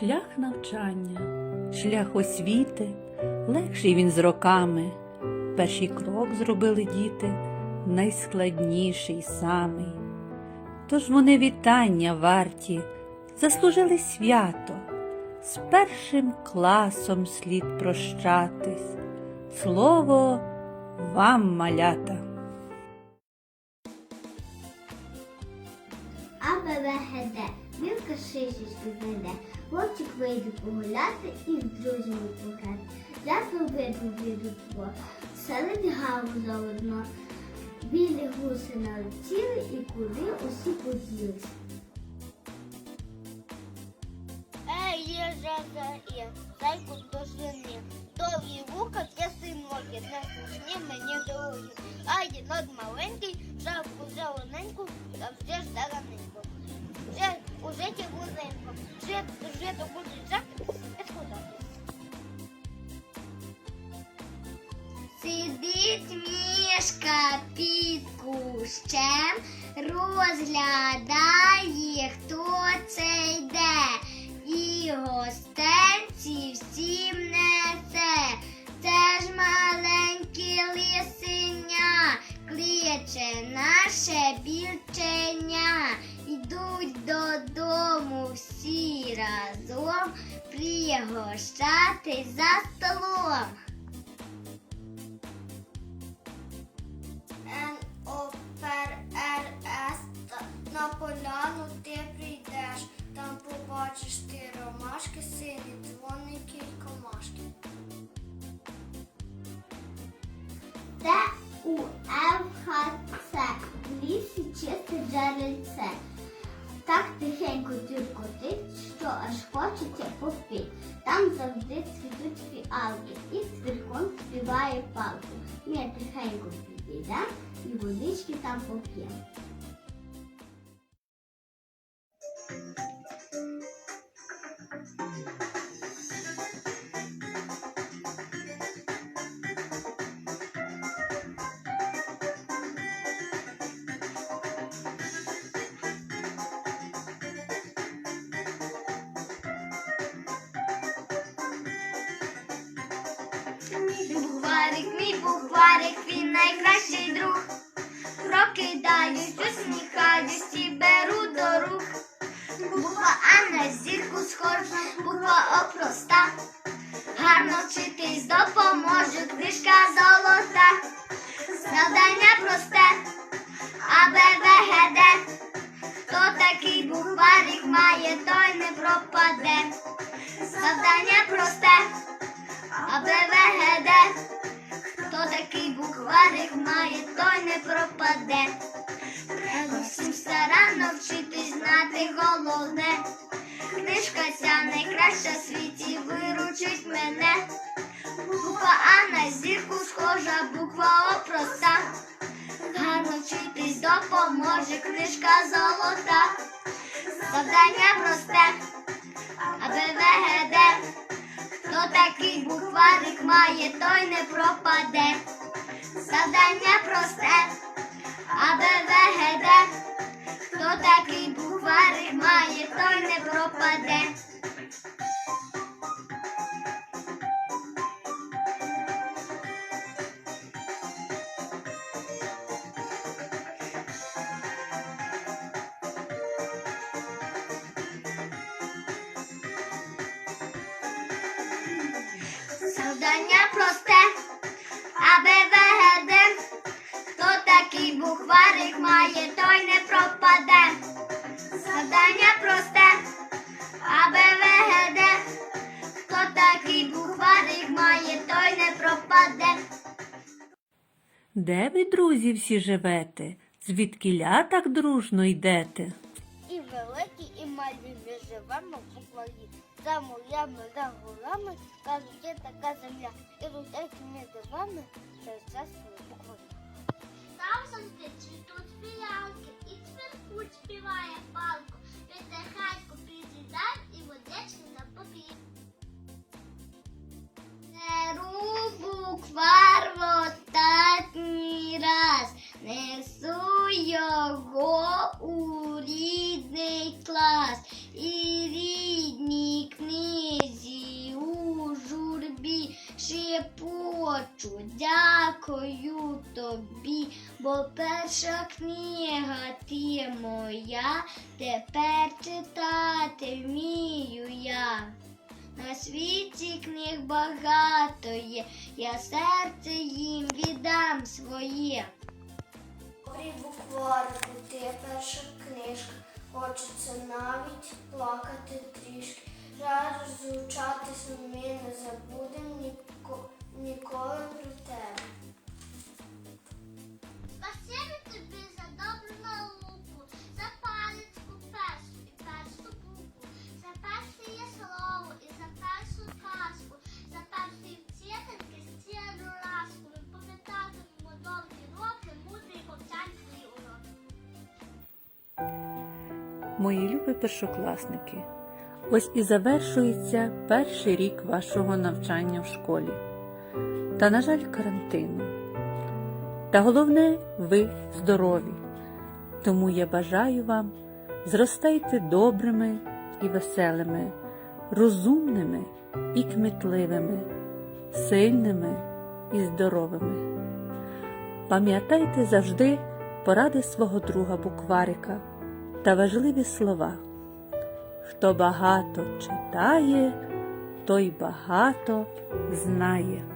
Шлях навчання, шлях освіти, легший він з роками. Перший крок зробили діти, найскладніший самий. Тож вони вітання варті, заслужили свято, з першим класом слід прощатись. Слово вам, малята. А БВГД. Білка шишечки знайде. Хлопчик вийде погуляти і з друзями пограти. Дятел виду віду тво. Селить гаву заодно. Білі гуси налетіли і куди усі поділись. Ей, їжа є, зайку до свині. Довгі вуха, тяси ноги, не смішні мені дорогі. А єнот маленький, шапку зелененьку, все ж тараненько. Уже тягуненько, вже, вже то буде жахти, підходати. Сидить мішка під кущем, розглядає, хто це йде, і гостенці всім несе. Це ж маленьке лисеня, кличе наше білченя. Йдуть додому всі разом, пригощати за столом. НОПРС на поляну ти прийдеш, там побачиш ти ромашки, сині дзвоники й комашки. Це у ФХЦ в лісі чисте джерельце. Так тихенько дзюркотить, що аж хочеться попить. Там завжди цвітуть фіалки, і цвіркун співає палку. Ми тихенько підійдемо і водички там поп'ємо. Букварик, мій букварик, він найкращий друг. Прокидаюсь, усміхаюсь і беру до рук. Буква А на зірку схожа, буква О проста. Гарно вчитись допоможе книжка золота. Завдання просте, А, Б, В, Г, Д. Хто такий букварик має, той не пропаде. Завдання просте. А Б, В, такий букварик має, той не пропаде. Треба всім старанно вчитись знати головне. Книжка ця найкраща в світі виручить мене. Буква А на зірку схожа, буква О проста. Гарно вчитись допоможе книжка золота. Завдання просте, А Б, В, Г, Д. Такий букварик має, той не пропаде. Завдання просте, А Б, В, Г, Д. Хто такий букварик має, той не пропаде. Завдання просте, А Б, В, Г, Хто такий букварик має, той не пропаде. Завдання просте, А Б, В, Хто такий букварик має, той не пропаде. Де ви, друзі, всі живете? Звідкіля так дружно йдете? І великі, і малі ми живемо. За морями, за горами, кажуть, є така земля. І рудейськими дивами через час букварі. Там завжди цвітуть фіалки, і цвіркуть співає палку. Перша книга ти моя, тепер читати вмію я. На світі книг багато є, я серце їм віддам своє. Добрий букварику, ти перша книжка, хочеться навіть плакати трішки. Жаль розлучатись ми не забудем Мої любі першокласники, ось і завершується перший рік вашого навчання в школі. Та, на жаль, карантину. Та головне, ви здорові. Тому я бажаю вам зростайте добрими і веселими, розумними і кмітливими, сильними і здоровими. Пам'ятайте завжди поради свого друга букварика та важливі слова. Хто багато читає, той багато знає.